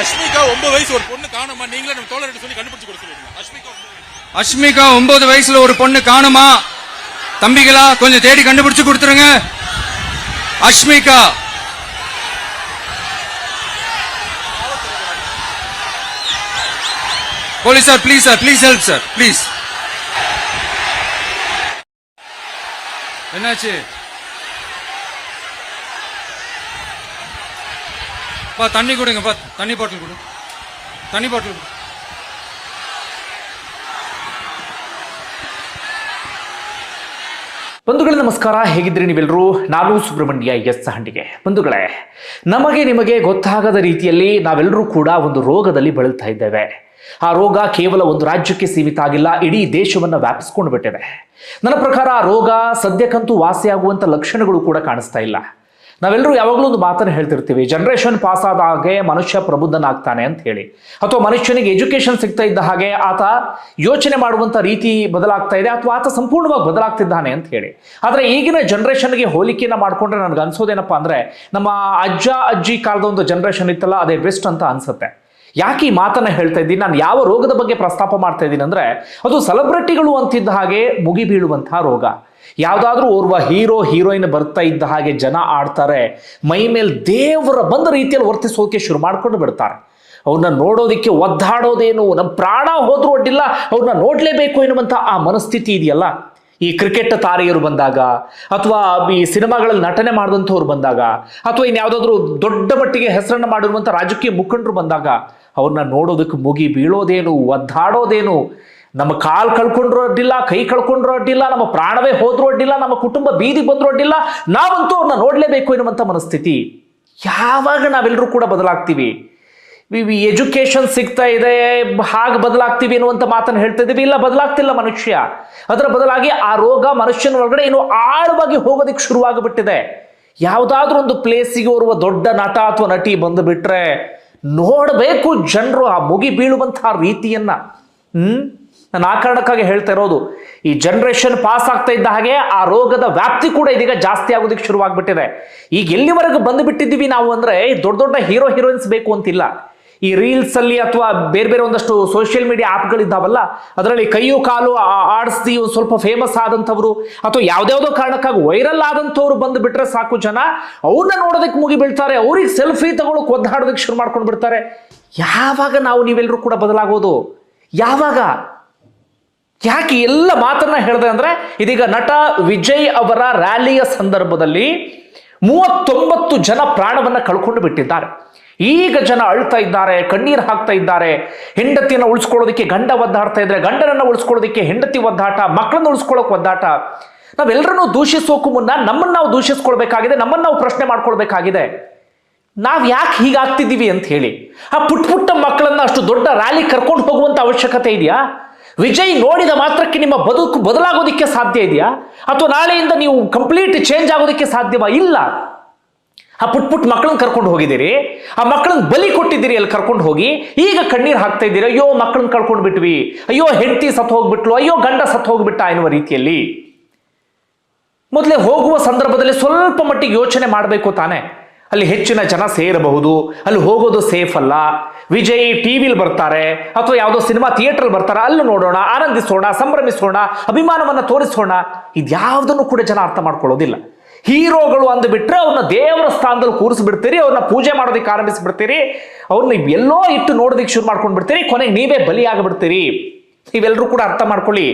அஷ்மிகா ஒன்பது வயசு ஒரு பொண்ணு காணுமா? நீங்களே நம்ம தோழர்கிட்ட சொல்லி கண்டுபிடிச்சு கொடுத்துருங்க அஸ்மிகா அஷ்மிகா ஒன்பது அஷ்மிகா ஒன்பது வயசுல ஒரு பொண்ணு காணுமா? தம்பிகளா கொஞ்சம் தேடி கண்டுபிடிச்சு கொடுத்துருங்க. Ashmika. Police sir please sir please help sir please என்னாச்சு? பா தண்ணி கொடுங்க பா தண்ணி பாட்டில் கொடு தண்ணி பாட்டில் கொடு ಬಂಧುಗಳೇ ನಮಸ್ಕಾರ ಹೇಗಿದ್ರಿ ನೀವೆಲ್ಲರೂ ನಾನು ಸುಬ್ರಹ್ಮಣ್ಯ ಎಸ್ ಹಂಡಿಗೆ ಬಂಧುಗಳೇ ನಮಗೆ ನಿಮಗೆ ಗೊತ್ತಾಗದ ರೀತಿಯಲ್ಲಿ ನಾವೆಲ್ಲರೂ ಕೂಡ ಒಂದು ರೋಗದಲ್ಲಿ ಬಳಲ್ತಾ ಇದ್ದೇವೆ ಆ ರೋಗ ಕೇವಲ ಒಂದು ರಾಜ್ಯಕ್ಕೆ ಸೀಮಿತ ಆಗಿಲ್ಲ ಇಡೀ ದೇಶವನ್ನು ವ್ಯಾಪಿಸ್ಕೊಂಡು ಬಿಟ್ಟಿದೆ ನನ್ನ ಪ್ರಕಾರ ಆ ರೋಗ ಸದ್ಯಕ್ಕಂತೂ ವಾಸಿಯಾಗುವಂಥ ಲಕ್ಷಣಗಳು ಕೂಡ ಕಾಣಿಸ್ತಾ ಇಲ್ಲ ನಾವೆಲ್ಲರೂ ಯಾವಾಗಲೂ ಒಂದು ಮಾತನ್ನು ಹೇಳ್ತಿರ್ತೀವಿ ಜನರೇಷನ್ ಪಾಸ್ ಆದ ಹಾಗೆ ಮನುಷ್ಯ ಪ್ರಬುದ್ಧನಾಗ್ತಾನೆ ಅಂತ ಹೇಳಿ. ಅಥವಾ ಮನುಷ್ಯನಿಗೆ ಎಜುಕೇಶನ್ ಸಿಗ್ತಾ ಇದ್ದ ಹಾಗೆ ಆತ ಯೋಚನೆ ಮಾಡುವಂಥ ರೀತಿ ಬದಲಾಗ್ತಾ ಇದೆ, ಅಥವಾ ಆತ ಸಂಪೂರ್ಣವಾಗಿ ಬದಲಾಗ್ತಿದ್ದಾನೆ ಅಂತ ಹೇಳಿ. ಆದರೆ ಈಗಿನ ಜನರೇಷನ್ಗೆ ಹೋಲಿಕೆಯನ್ನು ಮಾಡಿಕೊಂಡ್ರೆ ನನಗೆ ಅನ್ಸೋದೇನಪ್ಪ ಅಂದರೆ, ನಮ್ಮ ಅಜ್ಜ, ಅಜ್ಜಿ ಕಾಲದ ಒಂದು ಜನರೇಷನ್ ಇತ್ತಲ್ಲ, ಅದೇ ಬೆಸ್ಟ್ ಅಂತ ಅನ್ಸುತ್ತೆ. ಯಾಕೆ ಈ ಮಾತನ್ನ ಹೇಳ್ತಾ ಇದ್ದೀನಿ? ನಾನು ಯಾವ ರೋಗದ ಬಗ್ಗೆ ಪ್ರಸ್ತಾಪ ಮಾಡ್ತಾ ಇದ್ದೀನಿ ಅಂದ್ರೆ, ಅದು ಸೆಲೆಬ್ರಿಟಿಗಳು ಅಂತಿದ್ದ ಹಾಗೆ ಮುಗಿ ಬೀಳುವಂತಹ ರೋಗ. ಯಾವುದಾದ್ರೂ ಓರ್ವ ಹೀರೋ, ಹೀರೋಯಿನ್ ಬರ್ತಾ ಇದ್ದ ಹಾಗೆ ಜನ ಆಡ್ತಾರೆ, ಮೈ ಮೇಲೆ ದೇವರ ಬಂದ ರೀತಿಯಲ್ಲಿ ವರ್ತಿಸೋಕೆ ಶುರು ಮಾಡ್ಕೊಂಡು ಬಿಡ್ತಾರೆ. ಅವ್ರನ್ನ ನೋಡೋದಕ್ಕೆ ಒದ್ದಾಡೋದೇನು ನಮ್ಮ ಪ್ರಾಣ ಹೋದ್ರೂ ಅಡ್ಡಿಲ್ಲ, ಅವ್ರನ್ನ ನೋಡಲೇಬೇಕು ಎನ್ನುವಂಥ ಆ ಮನಸ್ಥಿತಿ ಇದೆಯಲ್ಲ? ಈ ಕ್ರಿಕೆಟ್ ತಾರೆಯರು ಬಂದಾಗ, ಅಥವಾ ಈ ಸಿನಿಮಾಗಳಲ್ಲಿ ನಟನೆ ಮಾಡಿದಂಥವ್ರು ಬಂದಾಗ, ಅಥವಾ ಇನ್ಯಾವುದಾದ್ರೂ ದೊಡ್ಡ ಮಟ್ಟಿಗೆ ಹೆಸರನ್ನು ಮಾಡಿರುವಂಥ ರಾಜಕೀಯ ಮುಖಂಡರು ಬಂದಾಗ, ಅವ್ರನ್ನ ನೋಡೋದಕ್ಕೆ ಮುಗಿ ಬೀಳೋದೇನು, ಒದ್ದಾಡೋದೇನು, ನಮ್ಮ ಕಾಲು ಕಳ್ಕೊಂಡ್ರೂ ಅಡ್ಡಿಲ್ಲ, ಕೈ ಕಳ್ಕೊಂಡ್ರೂ ಅಡ್ಡಿಲ್ಲ, ನಮ್ಮ ಪ್ರಾಣವೇ ಹೋದ್ರೂ ಅಡ್ಡಿಲ್ಲ, ನಮ್ಮ ಕುಟುಂಬ ಬೀದಿ ಬಂದ್ರೂ ಅಡ್ಡಿಲ್ಲ, ನಾವಂತೂ ಅವ್ರನ್ನ ನೋಡಲೇಬೇಕು ಎನ್ನುವಂಥ ಮನಸ್ಥಿತಿ. ಯಾವಾಗ ನಾವೆಲ್ಲರೂ ಕೂಡ ಬದಲಾಗ್ತೀವಿ? ಎಜುಕೇಶನ್ ಸಿಗ್ತಾ ಇದೆ. ಹಾಗೆ ಬದಲಾಗ್ತೀವಿ ಅನ್ನುವಂಥ ಮಾತನ್ನು ಹೇಳ್ತಾ ಇದ್ದೀವಿ. ಇಲ್ಲ, ಬದಲಾಗ್ತಿಲ್ಲ ಮನುಷ್ಯ. ಅದರ ಬದಲಾಗಿ ಆ ರೋಗ ಮನುಷ್ಯನ ಒಳಗಡೆ ಏನು ಆಳವಾಗಿ ಹೋಗೋದಕ್ಕೆ ಶುರುವಾಗಿಬಿಟ್ಟಿದೆ. ಯಾವುದಾದ್ರೂ ಒಂದು ಪ್ಲೇಸಿಗೆ ಓರ್ವ ದೊಡ್ಡ ನಟ ಅಥವಾ ನಟಿ ಬಂದುಬಿಟ್ರೆ ನೋಡಬೇಕು ಜನರು ಆ ಮುಗಿ ಬೀಳುವಂತಹ ರೀತಿಯನ್ನ. ಹ್ಮ್? ನಾನು ಆ ಕಾರಣಕ್ಕಾಗಿ ಹೇಳ್ತಾ ಇರೋದು. ಈ ಜನರೇಷನ್ ಪಾಸ್ ಆಗ್ತಾ ಇದ್ದ ಹಾಗೆ ಆ ರೋಗದ ವ್ಯಾಪ್ತಿ ಕೂಡ ಇದೀಗ ಜಾಸ್ತಿ ಆಗೋದಕ್ಕೆ ಶುರುವಾಗ್ಬಿಟ್ಟಿದೆ. ಈಗ ಎಲ್ಲಿವರೆಗೂ ಬಂದು ಬಿಟ್ಟಿದ್ದೀವಿ ನಾವು ಅಂದ್ರೆ ದೊಡ್ಡ ದೊಡ್ಡ ಹೀರೋ ಹೀರೋಯಿನ್ಸ್ ಬೇಕು ಅಂತಿಲ್ಲ. ಈ ರೀಲ್ಸ್ ಅಲ್ಲಿ ಅಥವಾ ಬೇರೆ ಬೇರೆ ಒಂದಷ್ಟು ಸೋಷಿಯಲ್ ಮೀಡಿಯಾ ಆಪ್ಗಳಿದ್ದಾವಲ್ಲ ಅದರಲ್ಲಿ ಕೈಯು ಕಾಲು ಆಡಿಸಿ ಒಂದು ಸ್ವಲ್ಪ ಫೇಮಸ್ ಆದಂಥವ್ರು, ಅಥವಾ ಯಾವ್ದ್ಯಾವ್ದೋ ಕಾರಣಕ್ಕಾಗಿ ವೈರಲ್ ಆದಂಥವ್ರು ಬಂದು ಬಿಟ್ರೆ ಸಾಕು ಜನ, ಅವ್ರನ್ನ ನೋಡೋದಕ್ಕೆ ಮುಗಿ ಬೀಳ್ತಾರೆ, ಅವ್ರಿಗೆ ಸೆಲ್ಫಿ ತಗೊಳಕ್ ಒದ್ದಾಡೋದಕ್ಕೆ ಶುರು ಮಾಡ್ಕೊಂಡು ಬಿಡ್ತಾರೆ. ಯಾವಾಗ ನಾವು ನೀವೆಲ್ಲರೂ ಕೂಡ ಬದಲಾಗೋದು? ಯಾವಾಗ? ಯಾಕೆ ಎಲ್ಲ ಮಾತನ್ನ ಹೇಳಿದೆ ಅಂದ್ರೆ, ಇದೀಗ ನಟ ವಿಜಯ್ ಅವರ ರ್ಯಾಲಿಯ ಸಂದರ್ಭದಲ್ಲಿ ಮೂವತ್ತೊಂಬತ್ತು ಜನ ಪ್ರಾಣವನ್ನ ಕಳ್ಕೊಂಡು ಬಿಟ್ಟಿದ್ದಾರೆ. ಈಗ ಜನ ಅಳ್ತಾ ಇದ್ದಾರೆ, ಕಣ್ಣೀರು ಹಾಕ್ತಾ ಇದ್ದಾರೆ. ಹೆಂಡತಿಯನ್ನು ಉಳಿಸ್ಕೊಳ್ಳೋದಕ್ಕೆ ಗಂಡ ಒದ್ದಾಡ್ತಾ ಇದ್ದಾರೆ ಗಂಡನನ್ನು ಉಳಿಸ್ಕೊಳ್ಳೋದಕ್ಕೆ ಹೆಂಡತಿ ಒದ್ದಾಟ, ಮಕ್ಕಳನ್ನು ಉಳಿಸ್ಕೊಳ್ಳೋಕೆ ಒದ್ದಾಟ. ನಾವೆಲ್ಲರನ್ನೂ ದೂಷಿಸೋಕು ಮುನ್ನ ನಮ್ಮನ್ನು ನಾವು ದೂಷಿಸ್ಕೊಳ್ಬೇಕಾಗಿದೆ, ನಮ್ಮನ್ನು ನಾವು ಪ್ರಶ್ನೆ ಮಾಡ್ಕೊಳ್ಬೇಕಾಗಿದೆ. ನಾವು ಯಾಕೆ ಹೀಗಾಗ್ತಿದ್ದೀವಿ ಅಂತ ಹೇಳಿ. ಆ ಪುಟ್ಟ ಪುಟ್ಟ ಮಕ್ಕಳನ್ನು ಅಷ್ಟು ದೊಡ್ಡ ರ್ಯಾಲಿ ಕರ್ಕೊಂಡು ಹೋಗುವಂಥ ಅವಶ್ಯಕತೆ ಇದೆಯಾ? ವಿಜಯ್ ನೋಡಿದ ಮಾತ್ರಕ್ಕೆ ನಿಮ್ಮ ಬದುಕು ಬದಲಾಗೋದಕ್ಕೆ ಸಾಧ್ಯ ಇದೆಯಾ? ಅಥವಾ ನಾಳೆಯಿಂದ ನೀವು ಕಂಪ್ಲೀಟ್ ಚೇಂಜ್ ಆಗೋದಕ್ಕೆ ಸಾಧ್ಯವಾ? ಇಲ್ಲ. ಆ ಪುಟ್ ಪುಟ್ ಮಕ್ಕಳನ್ನ ಕರ್ಕೊಂಡು ಹೋಗಿದ್ದೀರಿ, ಆ ಮಕ್ಕಳನ್ನ ಬಲಿ ಕೊಟ್ಟಿದ್ದೀರಿ, ಅಲ್ಲಿ ಕರ್ಕೊಂಡು ಹೋಗಿ, ಈಗ ಕಣ್ಣೀರು ಹಾಕ್ತಾ ಇದ್ದೀರಿ, ಅಯ್ಯೋ ಮಕ್ಕಳನ್ನ ಕಳ್ಕೊಂಡು ಬಿಟ್ವಿ, ಅಯ್ಯೋ ಹೆಂಡತಿ ಸತ್ತು ಹೋಗ್ಬಿಟ್ಲು, ಅಯ್ಯೋ ಗಂಡ ಸತ್ತು ಹೋಗ್ಬಿಟ್ಟ ಎನ್ನುವ ರೀತಿಯಲ್ಲಿ. ಮೊದಲೇ ಹೋಗುವ ಸಂದರ್ಭದಲ್ಲಿ ಸ್ವಲ್ಪ ಮಟ್ಟಿಗೆ ಯೋಚನೆ ಮಾಡಬೇಕು ತಾನೆ. ಅಲ್ಲಿ ಹೆಚ್ಚಿನ ಜನ ಸೇರಬಹುದು, ಅಲ್ಲಿ ಹೋಗೋದು ಸೇಫ್ ಅಲ್ಲ. ವಿಜಯ್ ಟಿವಿಲಿ ಬರ್ತಾರೆ, ಅಥವಾ ಯಾವುದೋ ಸಿನಿಮಾ ಥಿಯೇಟರ್ ಬರ್ತಾರೆ, ಅಲ್ಲಿ ನೋಡೋಣ, ಆನಂದಿಸೋಣ, ಸಂಭ್ರಮಿಸೋಣ, ಅಭಿಮಾನವನ್ನು ತೋರಿಸೋಣ. ಇದ್ಯಾವುದನ್ನು ಕೂಡ ಜನ ಅರ್ಥ ಮಾಡ್ಕೊಳ್ಳೋದಿಲ್ಲ. ಹೀರೋಗಳು ಅಂದ್ಬಿಟ್ರೆ ಅವ್ರನ್ನ ದೇವರ ಸ್ಥಾನದಲ್ಲಿ ಕೂರಿಸ್ಬಿಡ್ತೀರಿ, ಅವ್ರನ್ನ ಪೂಜೆ ಮಾಡೋದಕ್ಕೆ ಆರಂಭಿಸ್ಬಿಡ್ತೀರಿ, ಅವ್ರನ್ನ ಎಲ್ಲೋ ಇಟ್ಟು ನೋಡೋದಕ್ಕೆ ಶುರು ಮಾಡ್ಕೊಂಡು ಬಿಡ್ತೀರಿ ಕೊನೆಗೆ ನೀವೇ ಬಲಿ ಆಗಿಬಿಡ್ತೀರಿ ನೀವೆಲ್ಲರೂ ಕೂಡ ಅರ್ಥ ಮಾಡ್ಕೊಳ್ಳಿ.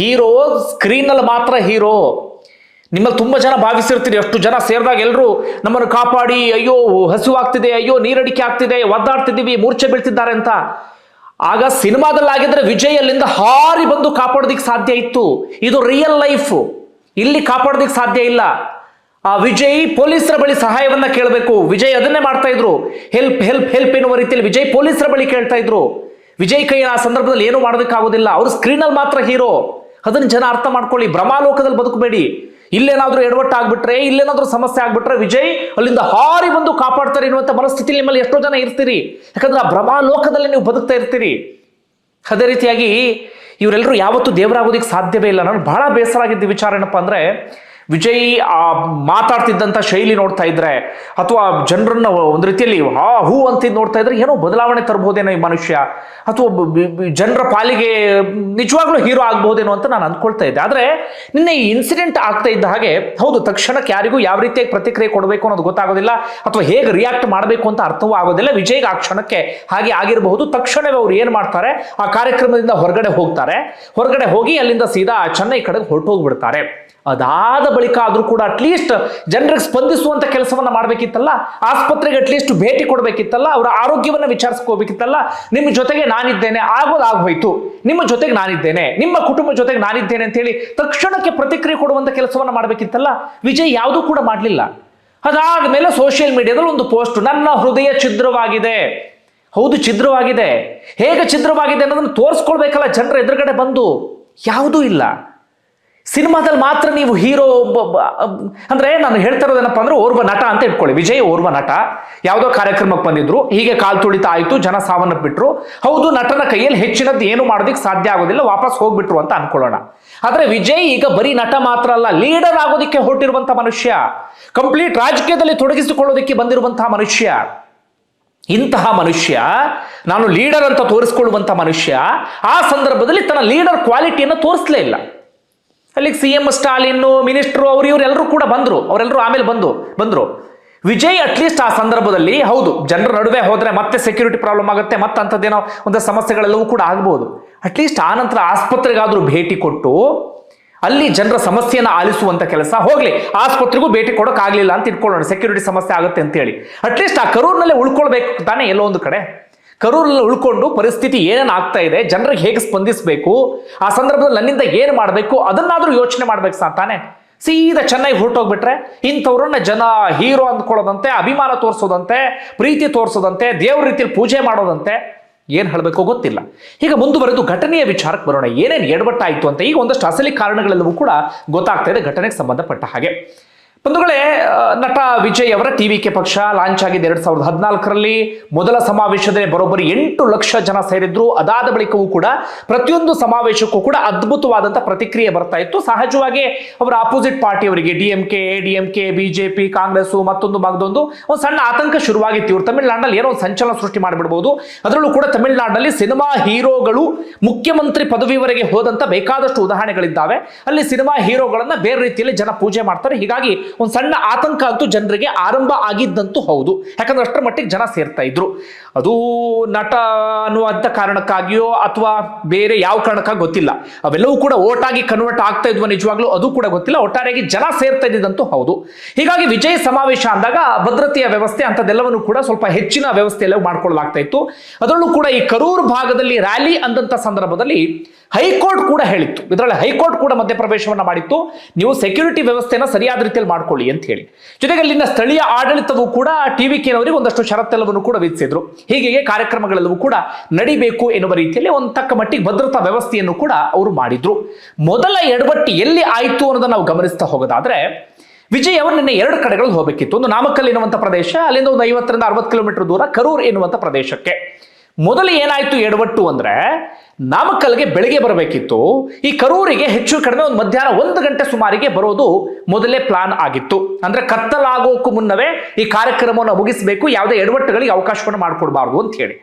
ಹೀರೋ, ಸ್ಕ್ರೀನಲ್ಲಿ ಮಾತ್ರ ಹೀರೋ. ನಿಮ್ಮಲ್ಲಿ ತುಂಬ ಜನ ಭಾವಿಸಿರ್ತೀರಿ, ಅಷ್ಟು ಜನ ಸೇರಿದಾಗ ಎಲ್ಲರೂ ನಮ್ಮನ್ನು ಕಾಪಾಡಿ, ಅಯ್ಯೋ, ಹಸಿವಾಗ್ತಿದೆ, ಅಯ್ಯೋ, ನೀರಡಿಕೆ ಆಗ್ತಿದೆ, ಒದ್ದಾಡ್ತಿದ್ದೀವಿ, ಮೂರ್ಛೆ ಬೀಳ್ತಿದ್ದಾರೆ ಅಂತ. ಆಗ ಸಿನಿಮಾದಲ್ಲಾಗಿದ್ರೆ ವಿಜಯ್ ಅಲ್ಲಿಂದ ಹಾರಿ ಬಂದು ಕಾಪಾಡೋದಿಕ್ಕೆ ಸಾಧ್ಯ ಇತ್ತು. ಇದು ರಿಯಲ್ ಲೈಫ್ ಇಲ್ಲಿ ಕಾಪಾಡೋದಕ್ಕೆ ಸಾಧ್ಯ ಇಲ್ಲ. ಆ ವಿಜಯ್ ಪೊಲೀಸರ ಬಳಿ ಸಹಾಯವನ್ನ ಕೇಳಬೇಕು. ವಿಜಯ್ ಅದನ್ನೇ ಮಾಡ್ತಾ ಇದ್ರು. ಹೆಲ್ಪ್ ಹೆಲ್ಪ್ ಹೆಲ್ಪ್ ಎನ್ನುವ ರೀತಿಯಲ್ಲಿ ವಿಜಯ್ ಪೊಲೀಸರ ಬಳಿ ಕೇಳ್ತಾ ಇದ್ರು. ವಿಜಯ್ ಕೈ ಆ ಸಂದರ್ಭದಲ್ಲಿ ಏನು ಮಾಡೋದಕ್ಕಾಗೋದಿಲ್ಲ. ಅವ್ರು ಸ್ಕ್ರೀನಲ್ಲಿ ಮಾತ್ರ ಹೀರೋ ಅದನ್ನ ಜನ ಅರ್ಥ ಮಾಡ್ಕೊಳ್ಳಿ. ಭ್ರಮಾಲೋಕದಲ್ಲಿ ಬದುಕಬೇಡಿ. ಇಲ್ಲೇನಾದ್ರೂ ಎಡವಟ್ಟು ಆಗ್ಬಿಟ್ರೆ, ಇಲ್ಲೇನಾದ್ರೂ ಸಮಸ್ಯೆ ಆಗ್ಬಿಟ್ರೆ ವಿಜಯ್ ಅಲ್ಲಿಂದ ಹಾರಿ ಬಂದು ಕಾಪಾಡ್ತಾರೆ ಎನ್ನುವಂಥ ಮನಸ್ಥಿತಿ ನಿಮ್ಮಲ್ಲಿ ಎಷ್ಟೋ ಜನ ಇರ್ತೀರಿ. ಯಾಕಂದ್ರೆ ಆ ಭ್ರಮಾಲೋಕದಲ್ಲಿ ನೀವು ಬದುಕ್ತಾ ಇರ್ತೀರಿ. ಅದೇ ರೀತಿಯಾಗಿ ಇವರೆಲ್ಲರೂ ಯಾವತ್ತೂ ದೇವರಾಗೋದಕ್ಕೆ ಸಾಧ್ಯವೇ ಇಲ್ಲ. ನಾನು ಬಹಳ ಬೇಸರ ಆಗಿದ್ದ ವಿಚಾರ ಏನಪ್ಪ ಅಂದ್ರೆ ವಿಜಯ್ ಆ ಮಾತಾಡ್ತಿದ್ದಂಥ ಶೈಲಿ ನೋಡ್ತಾ ಇದ್ರೆ ಅಥವಾ ಜನರನ್ನ ಒಂದು ರೀತಿಯಲ್ಲಿ ಹಾ ಹೂ ಅಂತಿದ್ದು ನೋಡ್ತಾ ಇದ್ರೆ ಏನೋ ಬದಲಾವಣೆ ತರಬಹುದೇನೋ ಈ ಮನುಷ್ಯ. ಅಥವಾ ಜನರ ಪಾಲಿಗೆ ನಿಜವಾಗ್ಲೂ ಹೀರೋ ಆಗ್ಬಹುದೇನೋ ಅಂತ ನಾನು ಅಂದ್ಕೊಳ್ತಾ ಇದ್ದೆ. ಆದ್ರೆ ನಿನ್ನೆ ಈ ಇನ್ಸಿಡೆಂಟ್ ಆಗ್ತಾ ಇದ್ದ ಹಾಗೆ, ಹೌದು, ತಕ್ಷಣಕ್ಕೆ ಯಾರಿಗೂ ಯಾವ ರೀತಿಯಾಗಿ ಪ್ರತಿಕ್ರಿಯೆ ಕೊಡಬೇಕು ಅನ್ನೋದು ಗೊತ್ತಾಗೋದಿಲ್ಲ, ಅಥವಾ ಹೇಗೆ ರಿಯಾಕ್ಟ್ ಮಾಡಬೇಕು ಅಂತ ಅರ್ಥವೂ ಆಗೋದಿಲ್ಲ. ವಿಜಯ್ಗೆ ಆ ಕ್ಷಣಕ್ಕೆ ಹಾಗೆ ಆಗಿರಬಹುದು. ತಕ್ಷಣವೇ ಅವ್ರು ಏನು ಮಾಡ್ತಾರೆ, ಆ ಕಾರ್ಯಕ್ರಮದಿಂದ ಹೊರಗಡೆ ಹೋಗ್ತಾರೆ. ಹೊರಗಡೆ ಹೋಗಿ ಅಲ್ಲಿಂದ ಸೀದಾ ಚೆನ್ನೈ ಕಡೆಗೆ ಹೊರಟೋಗ್ಬಿಡ್ತಾರೆ. ಅದಾದ ಬಳಿಕ ಆದರೂ ಕೂಡ ಅಟ್ಲೀಸ್ಟ್ ಜನರಿಗೆ ಸ್ಪಂದಿಸುವಂತ ಕೆಲಸವನ್ನ ಮಾಡಬೇಕಿತ್ತಲ್ಲ, ಆಸ್ಪತ್ರೆಗೆ ಅಟ್ಲೀಸ್ಟ್ ಭೇಟಿ ಕೊಡಬೇಕಿತ್ತಲ್ಲ, ಅವರ ಆರೋಗ್ಯವನ್ನ ವಿಚಾರಿಸ್ಕೋಬೇಕಿತ್ತಲ್ಲ ನಿಮ್ಮ ಜೊತೆಗೆ ನಾನಿದ್ದೇನೆ, ಆಗೋದು ಆಗೋಯ್ತು ನಿಮ್ಮ ಜೊತೆಗೆ ನಾನಿದ್ದೇನೆ, ನಿಮ್ಮ ಕುಟುಂಬ ಜೊತೆಗೆ ನಾನಿದ್ದೇನೆ ಅಂತ ಹೇಳಿ ತಕ್ಷಣಕ್ಕೆ ಪ್ರತಿಕ್ರಿಯೆ ಕೊಡುವಂತ ಕೆಲಸವನ್ನ ಮಾಡಬೇಕಿತ್ತಲ್ಲ, ವಿಜಯ್ ಯಾವುದೂ ಕೂಡ ಮಾಡಲಿಲ್ಲ. ಅದಾದ ಮೇಲೆ ಸೋಷಿಯಲ್ ಮೀಡಿಯಾದಲ್ಲಿ ಒಂದು ಪೋಸ್ಟ್ ನನ್ನ ಹೃದಯ ಛಿದ್ರವಾಗಿದೆ. ಹೌದು, ಛಿದ್ರವಾಗಿದೆ. ಹೇಗೆ ಛಿದ್ರವಾಗಿದೆ ಅನ್ನೋದನ್ನು ತೋರಿಸ್ಕೊಳ್ಬೇಕಲ್ಲ, ಜನರ ಎದುರುಗಡೆ ಬಂದು. ಯಾವುದೂ ಇಲ್ಲ. ಸಿನಿಮಾದಲ್ಲಿ ಮಾತ್ರ ನೀವು ಹೀರೋ ಅಂದ್ರೆ ನಾನು ಹೇಳ್ತಾ ಇರೋದೇನಪ್ಪ ಅಂದ್ರೆ ಓರ್ವ ನಟ ಅಂತ ಇಟ್ಕೊಳ್ಳಿ. ವಿಜಯ್ ಓರ್ವ ನಟ. ಯಾವುದೋ ಕಾರ್ಯಕ್ರಮಕ್ಕೆ ಬಂದಿದ್ರು. ಹೀಗೆ ಕಾಲ್ ತುಳಿತ ಆಯ್ತು, ಜನ ಸಾವನ್ನಪ್ಪಿಟ್ರು ಹೌದು, ನಟನ ಕೈಯಲ್ಲಿ ಹೆಚ್ಚಿನದ್ದು ಏನು ಮಾಡೋದಕ್ಕೆ ಸಾಧ್ಯ ಆಗೋದಿಲ್ಲ, ವಾಪಸ್ ಹೋಗ್ಬಿಟ್ರು ಅಂತ ಅನ್ಕೊಳ್ಳೋಣ. ಆದ್ರೆ ವಿಜಯ್ ಈಗ ಬರೀ ನಟ ಮಾತ್ರ ಅಲ್ಲ ಲೀಡರ್ ಆಗೋದಕ್ಕೆ ಹೊರಟಿರುವಂತ ಮನುಷ್ಯ. ಕಂಪ್ಲೀಟ್ ರಾಜಕೀಯದಲ್ಲಿ ತೊಡಗಿಸಿಕೊಳ್ಳೋದಕ್ಕೆ ಬಂದಿರುವಂತಹ ಮನುಷ್ಯ. ಇಂತಹ ಮನುಷ್ಯ, ನಾನು ಲೀಡರ್ ಅಂತ ತೋರಿಸ್ಕೊಳ್ಳುವಂತ ಮನುಷ್ಯ, ಆ ಸಂದರ್ಭದಲ್ಲಿ ತನ್ನ ಲೀಡರ್ ಕ್ವಾಲಿಟಿಯನ್ನು ತೋರಿಸಲೇ ಇಲ್ಲ. ಅಲ್ಲಿಗೆ ಸಿ ಎಂ ಸ್ಟಾಲಿನ್ ಮಿನಿಸ್ಟ್ರು ಅವರು ಇವರೆಲ್ಲರೂ ಕೂಡ ಬಂದರು. ಅವರೆಲ್ಲರೂ ಆಮೇಲೆ ಬಂದು, ಬಂದರು. ವಿಜಯ್ ಅಟ್ಲೀಸ್ಟ್ ಆ ಸಂದರ್ಭದಲ್ಲಿ ಹೌದು, ಜನರ ನಡುವೆ ಹೋದರೆ ಮತ್ತೆ ಸೆಕ್ಯೂರಿಟಿ ಪ್ರಾಬ್ಲಮ್ ಆಗುತ್ತೆ ಮತ್ತೆ ಅಂಥದ್ದೇನೋ ಒಂದು ಸಮಸ್ಯೆಗಳೆಲ್ಲವೂ ಕೂಡ ಆಗ್ಬೋದು. ಅಟ್ಲೀಸ್ಟ್ ಆ ನಂತರ ಆಸ್ಪತ್ರೆಗಾದ್ರೂ ಭೇಟಿ ಕೊಟ್ಟು, ಅಲ್ಲಿ ಜನರ ಸಮಸ್ಯೆಯನ್ನು ಆಲಿಸುವಂತ ಕೆಲಸ ಹೋಗ್ಲಿ. ಆಸ್ಪತ್ರೆಗೂ ಭೇಟಿ ಕೊಡೋಕ್ಕಾಗಲಿಲ್ಲ ಅಂತ ಇಟ್ಕೊಳ್ಳೋಣ ಸೆಕ್ಯೂರಿಟಿ ಸಮಸ್ಯೆ ಆಗುತ್ತೆ ಅಂತ ಹೇಳಿ ಅಟ್ಲೀಸ್ಟ್ ಆ ಕರೂರ್ನಲ್ಲೇ ಉಳ್ಕೊಳ್ಬೇಕು ತಾನೇ ಎಲ್ಲೋ ಒಂದು ಕಡೆ. ಕರೂರಲ್ಲಿ ಉಳ್ಕೊಂಡು ಪರಿಸ್ಥಿತಿ ಏನೇನು ಆಗ್ತಾ ಇದೆ, ಜನರಿಗೆ ಹೇಗೆ ಸ್ಪಂದಿಸಬೇಕು, ಆ ಸಂದರ್ಭದಲ್ಲಿ ನನ್ನಿಂದ ಏನು ಮಾಡಬೇಕು, ಅದನ್ನಾದರೂ ಯೋಚನೆ ಮಾಡ್ಬೇಕು ಸಾ ತಾನೆ. ಸೀದಾ ಚೆನ್ನಾಗಿ ಹೊರಟೋಗ್ಬಿಟ್ರೆ ಇಂಥವ್ರನ್ನ ಜನ ಹೀರೋ ಅಂದ್ಕೊಳ್ಳೋದಂತೆ, ಅಭಿಮಾನ ತೋರಿಸೋದಂತೆ, ಪ್ರೀತಿ ತೋರಿಸೋದಂತೆ, ದೇವ್ರ ರೀತಿಯಲ್ಲಿ ಪೂಜೆ ಮಾಡೋದಂತೆ ಏನು ಹೇಳಬೇಕು ಗೊತ್ತಿಲ್ಲ. ಈಗ ಮುಂದುವರೆದು ಘಟನೆಯ ವಿಚಾರಕ್ಕೆ ಬರೋಣ. ಏನೇನು ಎಡವಟ್ಟಾಯಿತು ಅಂತ ಈಗ ಒಂದಷ್ಟು ಅಸಲಿ ಕಾರಣಗಳೆಲ್ಲವೂ ಕೂಡ ಗೊತ್ತಾಗ್ತಾ ಇದೆ ಘಟನೆಗೆ ಸಂಬಂಧಪಟ್ಟ ಹಾಗೆ. ಬಂಧುಗಳೇ ನಟ ವಿಜಯ್ ಅವರ ಟಿ ಕೆ ಪಕ್ಷ ಲಾಂಚ್ ಆಗಿದೆ ಎರಡ್ ಸಾವಿರದ ಹದಿನಾಲ್ಕರಲ್ಲಿ ಮೊದಲ ಸಮಾವೇಶದಲ್ಲಿ ಬರೋಬ್ಬರಿ ಎಂಟು ಲಕ್ಷ ಜನ ಸೇರಿದ್ರು. ಅದಾದ ಬಳಿಕವೂ ಕೂಡ ಪ್ರತಿಯೊಂದು ಸಮಾವೇಶಕ್ಕೂ ಕೂಡ ಅದ್ಭುತವಾದಂತಹ ಪ್ರತಿಕ್ರಿಯೆ ಬರ್ತಾ ಇತ್ತು. ಸಹಜವಾಗಿ ಅವರ opposite ಪಾರ್ಟಿಯವರಿಗೆ D M K D M K BJP Congress, ಮತ್ತೊಂದು ಮಗದೊಂದು ಒಂದು ಸಣ್ಣ ಆತಂಕ ಶುರುವಾಗಿತ್ತು. ಇವರು ತಮಿಳುನಾಡಿನಲ್ಲಿ ಏನೋ ಒಂದು ಸಂಚಲನ ಸೃಷ್ಟಿ ಮಾಡಿಬಿಡ್ಬೋದು. ಅದರಲ್ಲೂ ಕೂಡ ತಮಿಳುನಾಡಿನಲ್ಲಿ ಸಿನಿಮಾ ಹೀರೋಗಳು ಮುಖ್ಯಮಂತ್ರಿ ಪದವಿವರೆಗೆ ಹೋದಂತ ಬೇಕಾದಷ್ಟು ಉದಾಹರಣೆಗಳಿದ್ದಾವೆ. ಅಲ್ಲಿ ಸಿನಿಮಾ ಹೀರೋಗಳನ್ನ ಬೇರೆ ರೀತಿಯಲ್ಲಿ ಜನ ಪೂಜೆ ಮಾಡ್ತಾರೆ. ಹೀಗಾಗಿ ಒಂದು ಸಣ್ಣ ಆತಂಕ ಅಂತೂ ಜನರಿಗೆ ಆರಂಭ ಆಗಿದ್ದಂತೂ ಹೌದು. ಯಾಕಂದ್ರೆ ಅಷ್ಟರ ಮಟ್ಟಿಗೆ ಜನ ಸೇರ್ತಾ ಇದ್ರು. ಅದು ನಟ ಅನ್ನುವಂಥ ಕಾರಣಕ್ಕಾಗಿಯೋ ಅಥವಾ ಬೇರೆ ಯಾವ ಕಾರಣಕ್ಕಾಗಿ ಗೊತ್ತಿಲ್ಲ. ಅವೆಲ್ಲವೂ ಕೂಡ ಓಟಾಗಿ ಕನ್ವರ್ಟ್ ಆಗ್ತಾ ಇದ್ವು ನಿಜವಾಗ್ಲೂ, ಅದು ಕೂಡ ಗೊತ್ತಿಲ್ಲ. ಒಟ್ಟಾರೆಯಾಗಿ ಜನ ಸೇರ್ತಾ ಇದ್ದಂತೂ ಹೌದು. ಹೀಗಾಗಿ ವಿಜಯ ಸಮಾವೇಶ ಅಂದಾಗ ಭದ್ರತೆಯ ವ್ಯವಸ್ಥೆ ಅಂಥದ್ದೆಲ್ಲವನ್ನು ಕೂಡ ಸ್ವಲ್ಪ ಹೆಚ್ಚಿನ ವ್ಯವಸ್ಥೆಯಲ್ಲೇ ಮಾಡ್ಕೊಳ್ಳಲಾಗ್ತಾ ಇತ್ತು. ಅದರಲ್ಲೂ ಕೂಡ ಈ ಕರೂರು ಭಾಗದಲ್ಲಿ ರ್ಯಾಲಿ ಅಂದಂತ ಸಂದರ್ಭದಲ್ಲಿ ಹೈಕೋರ್ಟ್ ಕೂಡ ಹೇಳಿತ್ತು. ಇದರಲ್ಲಿ ಹೈಕೋರ್ಟ್ ಕೂಡ ಮಧ್ಯಪ್ರವೇಶವನ್ನು ಮಾಡಿತ್ತು. ನೀವು ಸೆಕ್ಯೂರಿಟಿ ವ್ಯವಸ್ಥೆನ ಸರಿಯಾದ ರೀತಿಯಲ್ಲಿ ಮಾಡ್ಕೊಳ್ಳಿ ಅಂತ ಹೇಳಿ. ಜೊತೆಗೆ ಅಲ್ಲಿನ ಸ್ಥಳೀಯ ಆಡಳಿತವು ಕೂಡ ಟಿವಿ ಕೆನವರಿಗೆ ಒಂದಷ್ಟು ಷರತ್ತೆಲ್ಲವನ್ನು ಕೂಡ ವಿಧಿಸಿದ್ರು. ಹೀಗೆ ಕಾರ್ಯಕ್ರಮಗಳೆಲ್ಲವೂ ಕೂಡ ನಡಿಬೇಕು ಎನ್ನುವ ರೀತಿಯಲ್ಲಿ ಒಂದು ತಕ್ಕ ಮಟ್ಟಿಗೆ ಭದ್ರತಾ ವ್ಯವಸ್ಥೆಯನ್ನು ಕೂಡ ಅವರು ಮಾಡಿದ್ರು. ಮೊದಲ ಎಡವಟ್ಟು ಎಲ್ಲಿ ಆಯಿತು ಅನ್ನೋದನ್ನು ನಾವು ಗಮನಿಸ್ತಾ ಹೋಗೋದಾದ್ರೆ ವಿಜಯ್ ಅವರು ನಿನ್ನೆ ಎರಡು ಕಡೆಗಳಲ್ಲಿ ಹೋಗಬೇಕಿತ್ತು. ಒಂದು ನಾಮಕಲ್ ಎನ್ನುವಂಥ ಪ್ರದೇಶ, ಅಲ್ಲಿಂದ ಒಂದು ಐವತ್ತರಿಂದ ಅರವತ್ತು ಕಿಲೋಮೀಟರ್ ದೂರ ಕರೂರ್ ಎನ್ನುವಂಥ ಪ್ರದೇಶಕ್ಕೆ. ಮೊದಲು ಏನಾಯಿತು ಎಡವಟ್ಟು ಅಂದ್ರೆ ನಾಮಕ್ಕಲ್ಗೆ ಬೆಳಗ್ಗೆ ಬರಬೇಕಿತ್ತು. ಈ ಕರೂರಿಗೆ ಹೆಚ್ಚು ಕಡಿಮೆ ಒಂದು ಮಧ್ಯಾಹ್ನ ಒಂದು ಗಂಟೆ ಸುಮಾರಿಗೆ ಬರೋದು ಮೊದಲೇ ಪ್ಲಾನ್ ಆಗಿತ್ತು. ಅಂದ್ರೆ ಕತ್ತಲಾಗೋಕ್ಕೂ ಮುನ್ನವೇ ಈ ಕಾರ್ಯಕ್ರಮವನ್ನು ಮುಗಿಸಬೇಕು, ಯಾವುದೇ ಎಡವಟ್ಟುಗಳಿಗೆ ಅವಕಾಶವನ್ನು ಮಾಡಿಕೊಡಬಾರ್ದು ಅಂತ ಹೇಳಿ.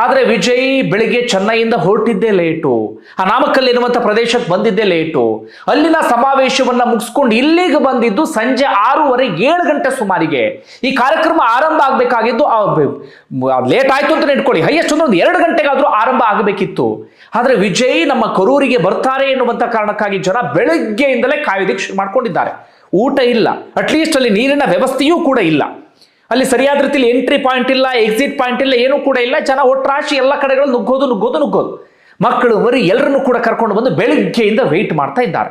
ಆದ್ರೆ ವಿಜಯ್ ಬೆಳಿಗ್ಗೆ ಚೆನ್ನೈಯಿಂದ ಹೊರಟಿದ್ದೇ ಲೇಟು. ಆ ನಾಮಕ್ಕಲ್ ಎನ್ನುವಂಥ ಪ್ರದೇಶಕ್ಕೆ ಬಂದಿದ್ದೇ ಲೇಟು. ಅಲ್ಲಿನ ಸಮಾವೇಶವನ್ನ ಮುಗಿಸ್ಕೊಂಡು ಇಲ್ಲಿಗೆ ಬಂದಿದ್ದು ಸಂಜೆ ಆರೂವರೆ ಏಳು ಗಂಟೆ ಸುಮಾರಿಗೆ. ಈ ಕಾರ್ಯಕ್ರಮ ಆರಂಭ ಆಗಬೇಕಾಗಿದ್ದು ಲೇಟ್ ಆಯ್ತು ಅಂತ ಇಟ್ಕೊಳ್ಳಿ. ಹೈಯೆಸ್ಟ್ ಅಂದ್ರೆ ಒಂದು ಎರಡು ಗಂಟೆಗಾದ್ರೂ ಆರಂಭ ಆಗಬೇಕಿತ್ತು. ಆದರೆ ವಿಜಯ್ ನಮ್ಮ ಕರೂರಿಗೆ ಬರ್ತಾರೆ ಎನ್ನುವಂಥ ಕಾರಣಕ್ಕಾಗಿ ಜನ ಬೆಳಗ್ಗೆಯಿಂದಲೇ ಕಾಯೋದಕ್ಕೆ ಮಾಡ್ಕೊಂಡಿದ್ದಾರೆ. ಊಟ ಇಲ್ಲ. ಅಟ್ಲೀಸ್ಟ್ ಅಲ್ಲಿ ನೀರಿನ ವ್ಯವಸ್ಥೆಯೂ ಕೂಡ ಇಲ್ಲ. ಅಲ್ಲಿ ಸರಿಯಾದ ರೀತಿಯಲ್ಲಿ ಎಂಟ್ರಿ ಪಾಯಿಂಟ್ ಇಲ್ಲ ಎಕ್ಸಿಟ್ ಪಾಯಿಂಟ್ ಇಲ್ಲ, ಏನೂ ಕೂಡ ಇಲ್ಲ. ಜನ ಒಟ್ರಾಶಿ ಎಲ್ಲ ಕಡೆಗಳು ನುಗ್ಗೋದು ನುಗ್ಗೋದು ನುಗ್ಗೋದು. ಮಕ್ಕಳು ಮರಿ ಎಲ್ಲರನ್ನೂ ಕೂಡ ಕರ್ಕೊಂಡು ಬಂದು ಬೆಳಿಗ್ಗೆಯಿಂದ ವೆಯ್ಟ್ ಮಾಡ್ತಾ ಇದ್ದಾರೆ.